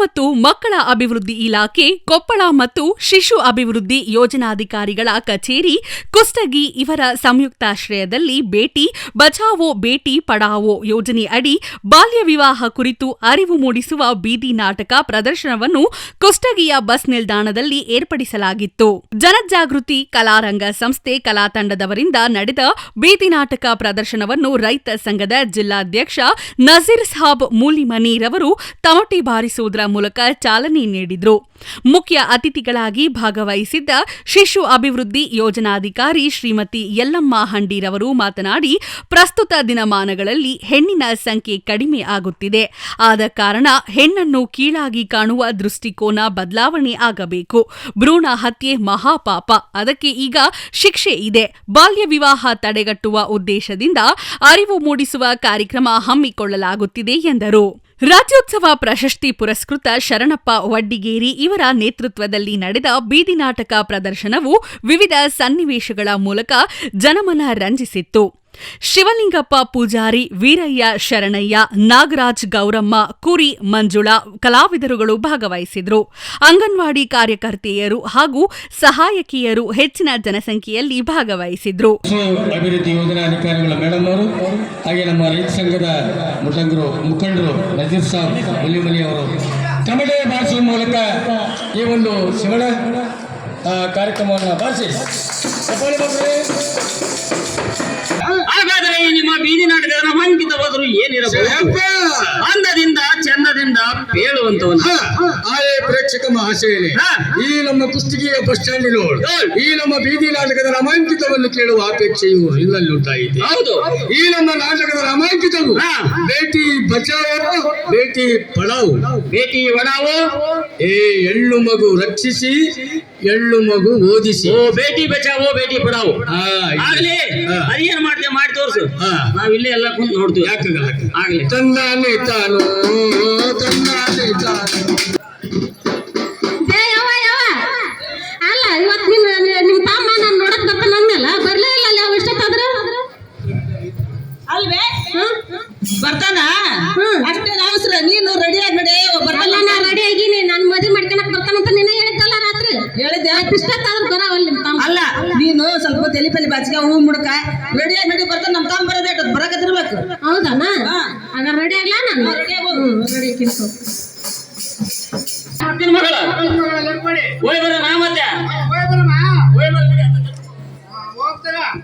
ಮತ್ತು ಮಕ್ಕಳ ಅಭಿವೃದ್ಧಿ ಇಲಾಖೆ, ಕೊಪ್ಪಳ ಮತ್ತು ಶಿಶು ಅಭಿವೃದ್ಧಿ ಯೋಜನಾಧಿಕಾರಿಗಳ ಕಚೇರಿ, ಕುಷ್ಟಗಿ ಇವರ ಸಂಯುಕ್ತಾಶ್ರಯದಲ್ಲಿ ಭೇಟಿ, ಬಚಾವೋ ಬೇಟಿ ಪಡಾವೋ ಯೋಜನೆ ಅಡಿ ಬಾಲ್ಯ ವಿವಾಹ ಕುರಿತು ಅರಿವು ಮೂಡಿಸುವ ಬೀದಿ ನಾಟಕ ಪ್ರದರ್ಶನವನ್ನು ಕುಷ್ಟಗಿಯ ಬಸ್ ನಿಲ್ದಾಣದಲ್ಲಿ ಏರ್ಪಡಿಸಲಾಗಿತ್ತು. ಜನಜಾಗೃತಿ ಕಲಾರಂಗ ಸಂಸ್ಥೆ ಕಲಾತಂಡದವರಿಂದ ನಡೆದ ಬೀದಿ ನಾಟಕ ಪ್ರದರ್ಶನವನ್ನು ರೈತ ಸಂಘದ ಜಿಲ್ಲಾಧ್ಯಕ್ಷ ನಜೀರ್ ಸಾಬ್ ಮೂಲಿಮನಿರವರು ತಮಟಿ ಬಾರಿಸುವುದರ ಮೂಲಕ ಚಾಲನೆ ನೀಡಿದರು. ಮುಖ್ಯ ಅತಿಥಿಗಳಾಗಿ ಭಾಗವಹಿಸಿದ್ದ ಶಿಶು ಅಭಿವೃದ್ಧಿ ಯೋಜನಾಧಿಕಾರಿ ಶ್ರೀಮತಿ ಯಲ್ಲಮ್ಮ ಹಂಡಿರವರು ಮಾತನಾಡಿ, ಪ್ರಸ್ತುತ ದಿನಮಾನಗಳಲ್ಲಿ ಹೆಣ್ಣಿನ ಸಂಖ್ಯೆ ಕಡಿಮೆ ಆಗುತ್ತಿದೆ. ಆದ ಕಾರಣ ಹೆಣ್ಣನ್ನು ಕೀಳಾಗಿ ಕಾಣುವ ದೃಷ್ಟಿಕೋನ ಬದಲಾವಣೆ ಆಗಬೇಕು. ಭ್ರೂಣ ಹತ್ಯೆ ಮಹಾಪಾಪ. ಅದಕ್ಕೆ ಈಗ ಶಿಕ್ಷೆ ಇದೆ. ಬಾಲ್ಯ ವಿವಾಹ ತಡೆಗಟ್ಟುವ ಉದ್ದೇಶದಿಂದ ಅರಿವು ಮೂಡಿಸುವ ಕಾರ್ಯಕ್ರಮ ಹಮ್ಮಿಕೊಳ್ಳಲಾಗುತ್ತಿದೆ ಎಂದರು. ರಾಜ್ಯೋತ್ಸವ ಪ್ರಶಸ್ತಿ ಪುರಸ್ಕೃತ ಶರಣಪ್ಪ ವಡ್ಡಿಗೇರಿ ಇವರ ನೇತೃತ್ವದಲ್ಲಿ ನಡೆದ ಬೀದಿ ನಾಟಕ ಪ್ರದರ್ಶನವು ವಿವಿಧ ಸನ್ನಿವೇಶಗಳ ಮೂಲಕ ಜನಮನ ರಂಜಿಸಿತ್ತು. ಶಿವಲಿಂಗಪ್ಪ ಪೂಜಾರಿ ವೀರಯ್ಯ ಶರಣಯ್ಯ, ನಾಗರಾಜ್ ಗೌರಮ್ಮ, ಕುರಿ ಮಂಜುಳಾ ಕಲಾವಿದರುಗಳು ಭಾಗವಹಿಸಿದ್ರು. ಅಂಗನವಾಡಿ ಕಾರ್ಯಕರ್ತೆಯರು ಹಾಗೂ ಸಹಾಯಕಿಯರು ಹೆಚ್ಚಿನ ಜನಸಂಖ್ಯೆಯಲ್ಲಿ ಭಾಗವಹಿಸಿದ್ರು. ಅಭಿವೃದ್ಧಿ ಯೋಜನಾ ಅಧಿಕಾರಿಗಳ ಮೇಡಮ್ ಅವರು, ಹಾಗೆ ನಮ್ಮ ರೈತ ಸಂಘದ ಮುಖಂಡರು ಮುಖಂಡರು ನಜೀರ್ ಸಾಬ್ ಮುಲಿಮಲಿ ಅವರು. ತಮಿಳೇ ಬಾರಿಸುವ ಮೂಲಕ ಈ ಒಂದು ಶಿವಣ ಕಾರ್ಯಕ್ರಮವನ್ನು ಬಾರಿಸಿ ಈ ನಿಮ್ಮ ಬೀದಿ ನಾಟಕದ ಹೋದ್ರು ಏನಿರಬಹುದು? ಅಂದದಿಂದ ಚಂದದಿಂದ ಪೇಳುವಂತವನು. ಆಯೇ ಪ್ರೇಕ್ಷಕ ಮಹಾಶಯನೇ. ಈ ನಮ್ಮ ಕುಸ್ತಿಗೆಯ ಬಸ್ ಸ್ಟ್ಯಾಂಡ್ ಈ ನಮ್ಮ ಬೀದಿ ನಾಟಕದ ರಮಾಂಕಿತವನ್ನು ಕೇಳುವ ಅಪೇಕ್ಷೆಯು ಇಲ್ಲಲ್ಲುಂಟಾಯಿತು ಹೌದು. ಈ ನಮ್ಮ ನಾಟಕದ ರಮಾಂಕಿತವು. ಬೇಟಿ ಬಚಾವೋ ಬೇಟಿ ಪಡಾವು. ಭೇಟಿ ಒಡಾವು ಏ ಎಳ್ಳು ಮಗು ರಕ್ಷಿಸಿ ಎಳ್ಳು ಮಗು ಓದಿಸಿ. ಓ ಬೇಟಿ ಬಚಾವೋ ಬೇಟಿ ಪಡಾವು. ಆಗ್ಲಿ. ಅದೇನ್ ಮಾಡ್ತೇವೆ ಮಾಡಿ ತೋರ್ಸು. ಹಾ. ನಾವಿಲ್ಲೇ ಎಲ್ಲ ಕುಂತ ನೋಡ್ತೀವಿ. ಯಾಕಾಗಲ್ಲ ಆಗ್ಲಿ. ತಂದಾನೆ ತಾನು ತಂದಾನೆ ತಾನು. ಅಲ್ಲ ಇವತ್ತು ನಿನ್ನ ನಿಮ್ಮ ತಮ್ಮ ನಾನು ನೋಡಕ್ ಬರ್ತಾನ ಅಂದೆಲ್ಲ ಬರ್ಲೇ ಇಲ್ಲ ಅಲ್ಲಿ ಅವ ಎಷ್ಟೊತ್ತಾದ್ರ? ಅಲ್ವೇ? ಬರ್ತಾನ? ಅಷ್ಟೇ ಅವಸರ ನೀನು ರೆಡಿ ಆಗಿ ನಡೆ ಬರ್ತಾನ? ನಾ ರೆಡಿ ಆಗೀನಿ. ನಾನು ಮದುವೆ ಮಾಡ್ಕೊಳಕ್ ಬರ್ತಾನಂತ ನಿನ್ನ ಹೇಳಿದ್ದಲ್ಲ ರಾತ್ರಿ? ಹೇಳಿದ್ದೆ ಇಷ್ಟೊತ್ತಾದ್ರ ಬರವಲ್ಲ ನಿಮ್ಮ ತಮ್ಮ. ಅಲ್ಲ ಸ್ವಲ್ಪ ತಲೆ ಪಲಿ ಬಾಚಿಗೆ ಹೂ ಮುಡಕ. ರೆಡಿ ಆಗಿ ನಡಿ ಬರ್ತಾನ ನಮ್ಮ ತಮ್ಮ ಬರೋದೇ ಬರಕತ್ತಿರ್ಬೇಕು ಹೌದನ? ಹಾ. ಆಗ ರೆಡಿ ಆಗ್ಲ ನಾನು? ರೆಡಿ. ರೆಡಿ ಕಿಂತು ಮಗಳ. ಹೋಯ್ ಬರ ನಾ ಮತ್ತೆ. ಹೋಯ್ ಬರ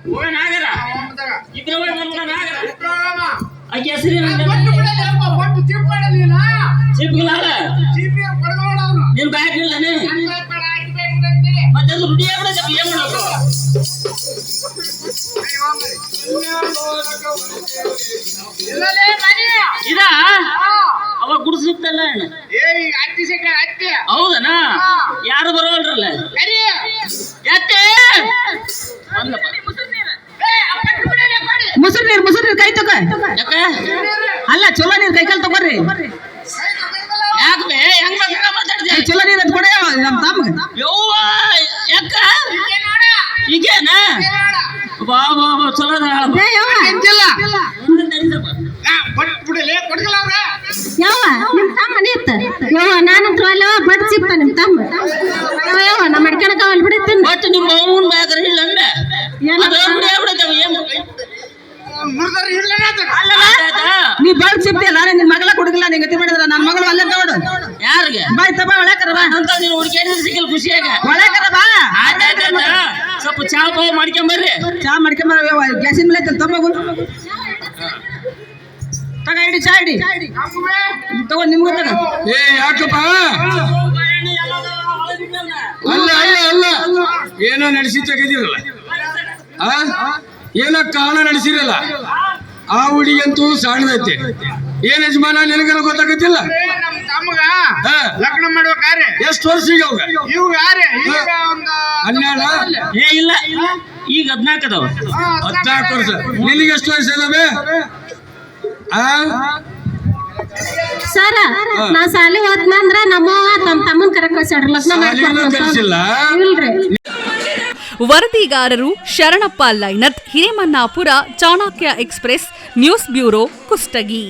ಹೋಗ ನಾಗರ. ಇದ್ರೆ ಹೋಯ್ ಬರ ನಾಗರ. ಆಕೆ ಹೆಸರು ಚಿಪ್ಗಳಾಳ ನಿನ್. ಇದ? ಅವಾಗ ಗುಡಿಸ್ಲಿತ್ತಲ್ಲ ಅಣ್ಣ? ಹೌದನ? ಯಾರು ಬರೋಲ್ರಲ್ಲ ಬಂದಪ್ಪ. ಮುಸುರು ನೀರು ಮುಸುರು ನೀರು ಕೈ ತಗೋ ಯಾಕೆ? ಅಲ್ಲ ಚಲೋ ನೀರು ಕೈ ಕಾಲು ತಗೋರಿ ಯಾಕೆ? ಹೆಂಗ್ ಮಾತಾಡ್ದೆ? ಚಲೋ ನೀರು ಅಂತ ಕೊಡ ನಮ್ಮ ಯವ್ವ ಯಾಕ? ಈಗೇನ ಬಾ ಬಾ ಚಲೋ. ಏ ಯವ್ವ. ನಡೀತಪ್ಪ. ಯವ್ವ ನಿಮ್ಮ ತಮ್ಮ ಯವ್ವ ಬಟ್ ನಿಮ್ಮ ತಮ್ಮ. ಯವ್ವ ಯವ್ವ ನಾ ಮಡ್ಕೊಳಕ ಅಲ್ಲಿ ಬಿಡುತ್ತೀನಿ ಒಟ್ಟು ನಿಮ್ಮ ಅವ್ವನ್ ಬ್ಯಾಗ್ರ ಇಲ್ಲ ಅಂದೆ. ಏನಪ್ಪ? ಅದು ಬಿಡಿ ಆಗ್ಬಿಡತ್ತವ ಏನ್? ಅಲ್ಲ ಆಯ್ತಾ? ನೀ ಬಾಳ್ ಚಿಪ್ತಿ ನಾನು ನಿನ್ ಮಗಳ ಕೊಡಗಿಲ್ಲ ನಿಂಗೆ ಗತಿ ಮಾಡಿದ್ರ. ನನ್ನ ಮಗಳು ಅಲ್ಲೇ ತಗೊಡು. ಯಾರಿಗೆ? ಬಾಯ್ ತಪ್ಪ ಒಳಕರ ಬಾ. ಅಂತ ನೀನು ಹುಡುಗಿ ಸಿಗಲ್ ಖುಷಿಯಾಗ. ಚಾ ಪಾವ್ ಮಾಡ್ಕೊಂಬರ್ರಿ ಚಾ ಮಾಡ್ಕೊಂಬರ ಗ್ಯಾಸಿನ ಮೇಲೆ ಐತಲ್ಲ ತಮ್ಮಗು ತಗ ಇಡಿ ಚಾ ಇಡಿ. ತಗೋ ನಿಮ್ಗೂ ತಗ. ಏ ಯಾಕಪ್ಪ? ಅಲ್ಲ ಅಲ್ಲ ಅಲ್ಲ. ಏನೋ ನಡೆಸಿ ತೆಗೆದಿರಲ್ಲ ಆ? ಏನೋ ಕಾರಣ ನಡೆಸಿರಲ್ಲ. ಆ ಹುಡುಗಿಯಂತೂ ಸಣ್ಣದೈತೆ ಏನ್ ಯಜಮಾನ ನಿನಗನ ಗೊತ್ತಾಗತ್ತಿಲ್ಲ. ಲಗ್ನ ಮಾಡ್ಬೇಕಾರೆ ಎಷ್ಟು ವರ್ಷ ಈಗ ಇವಾಗ ಇವ್ ಯಾರೇ? ಈಗ ಒಂದ ಹನ್ನೆರಡು? ಏ ಇಲ್ಲ. ಈಗ ಹದ್ನಾಲ್ಕು ಅದಾವ. ಹದಿನಾಲ್ಕು. ವರ್ಷ. ನಿನಗೆ ಎಷ್ಟು ವಯಸ್ಸು ಇದಾವೆ ಸರ್ ಸರ ನಾ ಸಾಲಿ ಹೋದ್ನ ಅಂದ್ರ ನಮ್ಮವ್ವ ತಮ್ಮ ತಮ್ಮನ್ ಕರೆಕ್ಟ್ ಕಳ್ಸ್ಯಾಡ್ರಿ. ಲಗ್ನ ವರದಿಗಾರರು Sharanappa ಲೈನತ್ Hiremannapura Chanakya express news bureau Kushtagi.